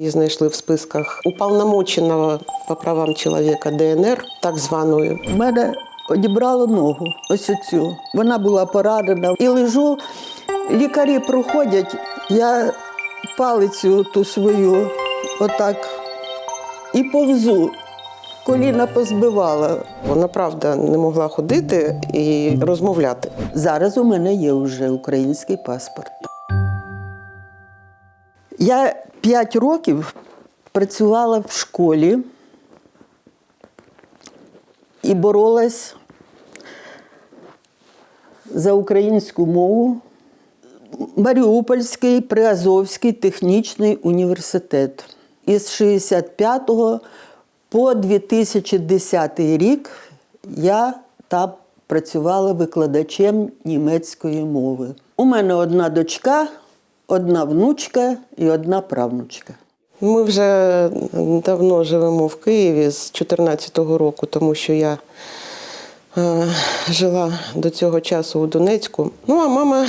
Її знайшли в списках уполномоченого по правам чоловіка ДНР, так званої. У мене одібрало ногу, ось оцю. Вона була поранена. І лежу, лікарі проходять, я палицю ту свою отак і повзу. Коліна позбивала. Вона правда не могла ходити і розмовляти. Зараз у мене є вже український паспорт. Я 5 років працювала в школі і боролась за українську мову. Маріупольський Приазовський технічний університет. Із 65 по 2010 рік я там працювала викладачем німецької мови. У мене одна дочка, одна внучка і одна правнучка. Ми вже давно живемо в Києві з 2014 року, тому що я е, жила до цього часу у Донецьку. Ну а мама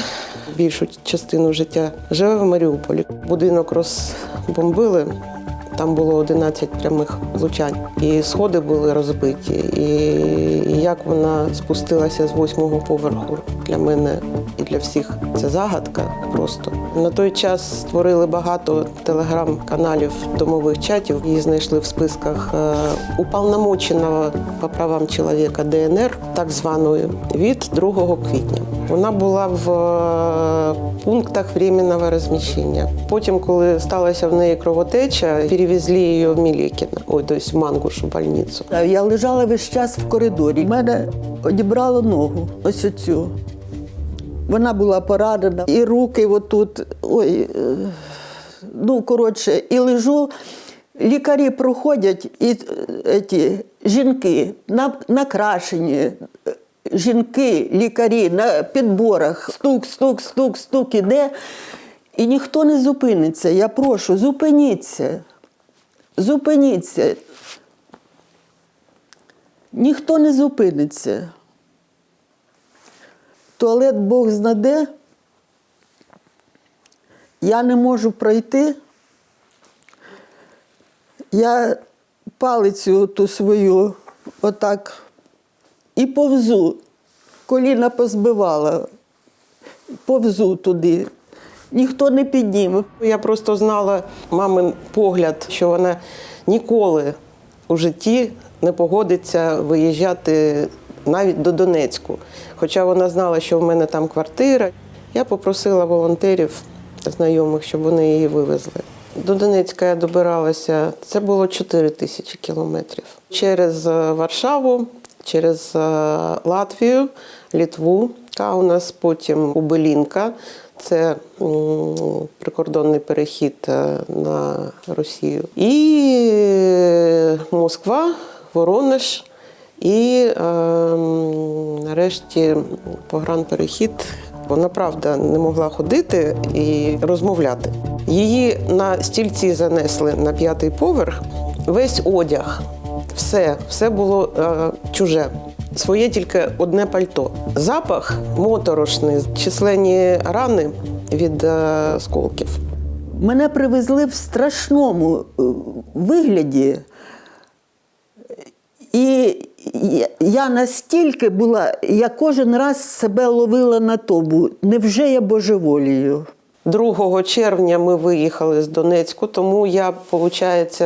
більшу частину життя живе в Маріуполі. Будинок розбомбили. Там було 11 прямих влучань, і сходи були розбиті. І, як вона спустилася з восьмого поверху для мене і для всіх це загадка просто. На той час створили багато телеграм-каналів домових чатів. Її знайшли в списках е, уполномоченого по правам чоловіка ДНР, так званої, від 2 квітня. Вона була в е, пунктах временного розміщення. Потім, коли сталася в неї кровотеча, перевезли її в Мілєкіно, ой, тобто в Мангушу больницю. Я лежала весь час в коридорі. Мене одібрало ногу, ось оцю. Вона була поранена, і руки отут. Ой, е, ну, коротше, і лежу. Лікарі проходять, і е, ті, жінки на, накрашені, е, жінки, лікарі на підборах, стук, стук, стук, стук іде. І ніхто не зупиниться. Я прошу, зупиніться. Зупиніться. Ніхто не зупиниться. Туалет Бог знаде. Я не можу пройти. Я палицю ту свою отак і повзу. Коліна позбивала, повзу туди. Ніхто не підніме. Я просто знала мамин погляд, що вона ніколи у житті не погодиться виїжджати навіть до Донецьку. Хоча вона знала, що в мене там квартира. Я попросила волонтерів, знайомих, щоб вони її вивезли. До Донецька я добиралася, це було 4 тисячі кілометрів. Через е, Варшаву, через е, Латвію, Літву, Каунас, потім Убелінка. Це прикордонний перехід е, на Росію. І е, Москва, Воронеж. І е, нарешті погранперехід. Вона правда не могла ходити і розмовляти. Її на стільці занесли на п'ятий поверх. Весь одяг, все, все було е, чуже. Своє тільки одне пальто. Запах моторошний, численні рани від е, осколків. Мене привезли в страшному е, вигляді. І я- я настільки була, я кожен раз себе ловила на тому. Невже я божеволію? 2 червня ми виїхали з Донецьку, тому я, виходить,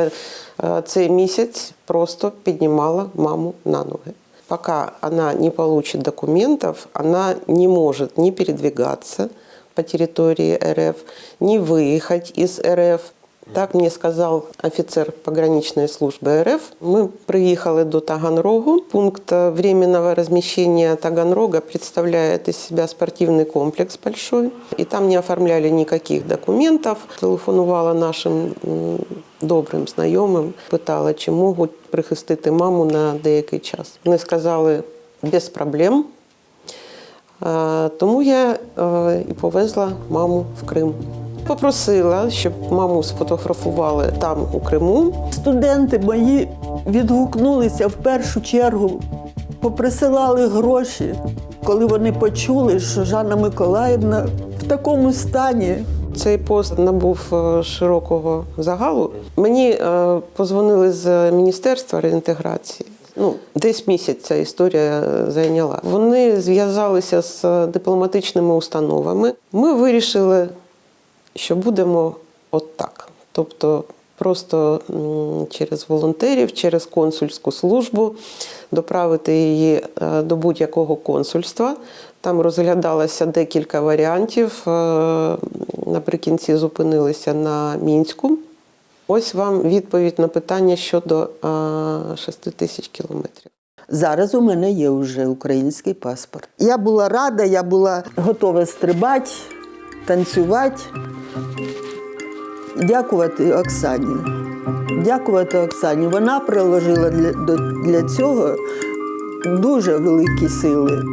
цей місяць просто піднімала маму на ноги. Пока она не получит документов, она не может ни передвигаться по территории РФ, ни выехать из РФ. Так мне сказал офицер пограничной службы РФ. Мы приехали до Таганрогу. Пункт э, временного размещения Таганрога представляет из себя спортивный комплекс большой. И там не оформляли никаких документов. Телефонувала нашим м, добрим знайомим, питала, чи можуть прихистити маму на деякий час. Вони сказали без проблем. Е, Тому я е, і повезла маму в Крим. Попросила, щоб маму сфотографували там у Криму. Студенти мої відгукнулися в першу чергу, поприсилали гроші, коли вони почули, що Жанна Миколаївна в такому стані. Цей пост набув е, широкого загалу. Мені е, позвонили з міністерства реінтеграції. Ну, десь місяць ця історія е, зайняла. Вони зв'язалися з дипломатичними установами. Ми вирішили, що будемо от так. Тобто просто через волонтерів, через консульську службу доправити її е, до будь-якого консульства. Там розглядалося декілька варіантів. Е, Наприкінці зупинилися на мінську. Ось вам відповідь на питання щодо 6 тисяч кілометрів. Зараз у мене є вже український паспорт. Я була рада, я була готова стрибати, танцювати. Дякувати Оксані. Дякувати Оксані. Вона приложила для, для цього дуже великі сили.